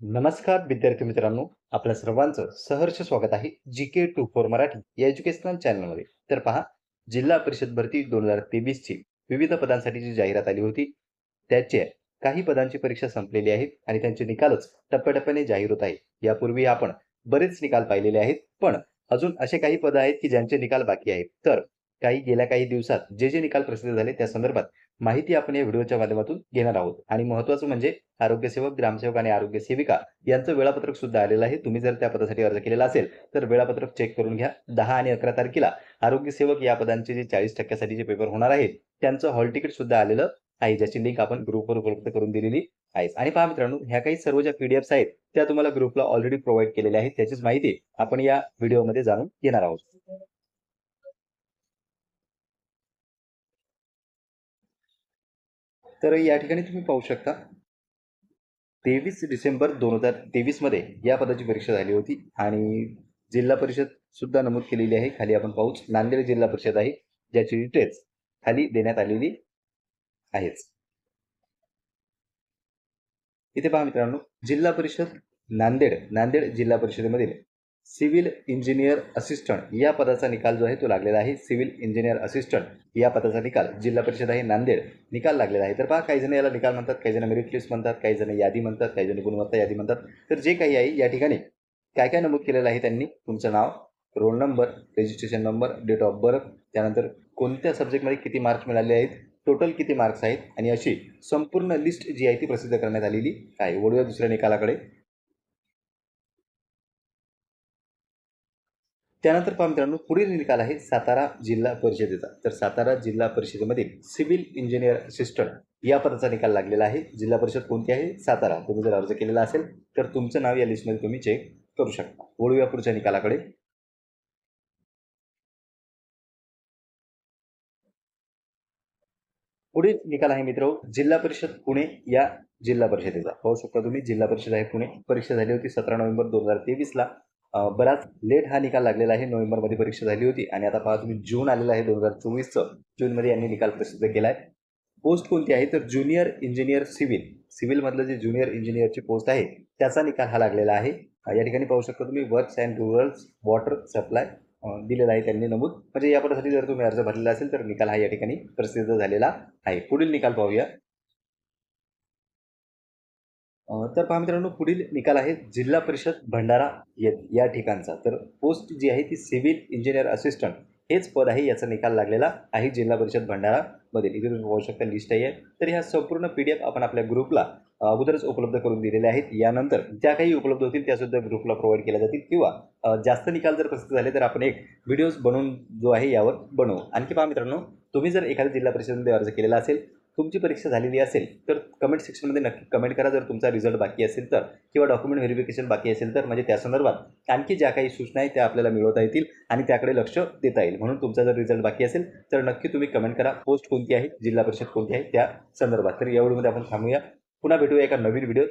नमस्कार विद्यार्थी मित्रांनो. आपल्या सर्वांचं सहर्ष स्वागत आहे G K two four Marathi या एज्युकेशनल चॅनलमध्ये तर पहा जिल्हा परिषद भरती दोन हजार तेवीसची विविध पदांसाठी जी जाहिरात आली होती त्याचे काही पदांची परीक्षा संपलेली आहे आणि त्यांचे निकालच टप्प्याटप्प्याने जाहीर होत आहे. यापूर्वी आपण बरेच निकाल पाहिलेले आहेत पण अजून असे काही पद आहेत की ज्यांचे निकाल बाकी आहेत. तर काही गेल्या काही दिवसात जे जे निकाल प्रसिद्ध झाले त्या संदर्भात माहिती आपण या व्हिडिओच्या माध्यमातून घेणार आहोत. आणि महत्वाचं म्हणजे आरोग्यसेवक ग्रामसेवक आणि आरोग्य सेविका यांचं वेळापत्रक सुद्धा आलेलं आहे. तुम्ही जर त्या पदासाठी अर्ज केलेला असेल तर वेळापत्रक चेक करून घ्या. दहा आणि अकरा तारखेला आरोग्य सेवक या पदांचे जे चाळीस टक्क्यासाठी जे पेपर होणार आहेत त्यांचं हॉल तिकीट सुद्धा आलेलं आहे ज्याची लिंक आपण ग्रुपवर उपलब्ध करून दिलेली आहे. आणि पहा मित्रांनो ह्या काही सर्व ज्या पीडीएफ्स आहेत त्या तुम्हाला ग्रुपला ऑलरेडी प्रोव्हाइड केलेल्या आहेत. त्याचीच माहिती आपण या व्हिडिओमध्ये जाणून घेणार आहोत. तर या ठिकाणी तुम्ही पाहू शकता. तेवीस डिसेंबर दोन हजार तेवीसमध्ये या पदाची परीक्षा झाली होती आणि जिल्हा परिषद सुद्धा नमूद केलेली आहे. खाली आपण पाहूच नांदेड जिल्हा परिषद आहे ज्याची डिटेल्स खाली देण्यात आलेली आहेच इथे पहा मित्रांनो जिल्हा परिषद नांदेड नांदेड जिल्हा परिषदेमधील सिव्हिल इंजिनियर असिस्टंट. या पदाचा निकाल जो आहे तो लागलेला आहे सिव्हिल इंजिनियर असिस्टंट. या पदाचा निकाल जिल्हा परिषद आहे नांदेड. निकाल लागलेला आहे. तर पहा काही जण याला निकाल म्हणतात काही जण मेरिट लिस्ट म्हणतात काही जण यादी म्हणतात काही जण गुणवत्ता यादी म्हणतात. तर जे काही आहे या ठिकाणी काय काय नमूद केलेलं आहे त्यांनी? तुमचं नाव roll number registration number date of birth त्यानंतर कोणत्या सब्जेक्टमध्ये किती मार्क्स मिळाले आहेत टोटल किती मार्क्स आहेत आणि अशी संपूर्ण लिस्ट जी आहे ती प्रसिद्ध करण्यात आलेली आहे. वळूया दुसऱ्या निकालाकडे. त्यानंतर पहा मित्रांनो पुढील निकाल आहे सातारा जिल्हा परिषदेचा. तर सातारा जिल्हा परिषदेमधील सिव्हिल इंजिनियर असिस्टंट या पदाचा निकाल लागलेला आहे. जिल्हा परिषद कोणती आहे? सातारा. तुम्ही जर अर्ज केलेला असेल तर तुमचं नाव या लिस्टमध्ये तुम्ही चेक करू शकता. वळूया पुढच्या निकालाकडे. पुढील निकाल आहे मित्र जिल्हा परिषद पुणे या जिल्हा परिषदेचा. पाहू शकता तुम्ही जिल्हा परिषद आहे पुणे. परीक्षा झाली होती सतरा नोव्हेंबर दोन हजार तेवीसला. बराच लेट हा निकाल लागलेला आहे. नोव्हेंबरमध्ये परीक्षा झाली होती आणि आता पहा तुम्ही जून आलेला आहे दोन हजार चोवीसचं. जूनमध्ये यांनी निकाल प्रसिद्ध केला आहे पोस्ट कोणती आहे? तर ज्युनियर इंजिनियर सिव्हिल सिव्हिलमधलं जे ज्युनियर इंजिनियरची पोस्ट आहे त्याचा निकाल हा लागलेला आहे. या ठिकाणी पाहू शकता तुम्ही works and rurals water supply दिलेला आहे त्यांनी नमूद. म्हणजे या पदासाठी जर तुम्ही अर्ज भरलेला असेल तर निकाल हा या ठिकाणी प्रसिद्ध झालेला आहे. पुढील निकाल पाहूया. तर पहा मित्रांनो पुढील निकाल आहे जिल्हा परिषद भंडारा या या ठिकाणचा. तर पोस्ट जी आहे ती सिव्हिल इंजिनियर असिस्टंट हेच पद आहे याचा निकाल लागलेला आहे जिल्हा परिषद भंडारामधील इथे तुम्ही पाहू शकता लिस्ट आहे. तर ह्या संपूर्ण पी डी एफ आपण आपल्या ग्रुपला अगोदरच उपलब्ध करून दिलेल्या आहेत. यानंतर ज्या काही उपलब्ध होतील त्या सुद्धा ग्रुपला प्रोव्हाइड केल्या जातील. किंवा जास्त निकाल जर प्रसिद्ध झाले तर आपण एक व्हिडिओज बनवून जो आहे यावर बनवू. आणखी पहा मित्रांनो तुम्ही जर एखाद्या जिल्हा परिषदेमध्ये अर्ज केलेला असेल तुमची परीक्षा झालेली असेल तर कमेंट सेक्शनमध्ये नक्की कमेंट करा. जर तुमचा रिझल्ट बाकी असेल तर किंवा डॉक्युमेंट व्हेरिफिकेशन बाकी असेल तर म्हणजे त्या संदर्भात आणखी ज्या काही सूचना आहेत त्या आपल्याला मिळवता येतील आणि त्याकडे लक्ष देता येईल. म्हणून तुमचा जर रिझल्ट बाकी असेल तर नक्की तुम्ही कमेंट करा. पोस्ट कोणती आहे जिल्हा परिषद कोणती आहे त्या संदर्भात. तर यावेळीमध्ये आपण थांबूया. पुन्हा भेटूया एका नवीन व्हिडिओ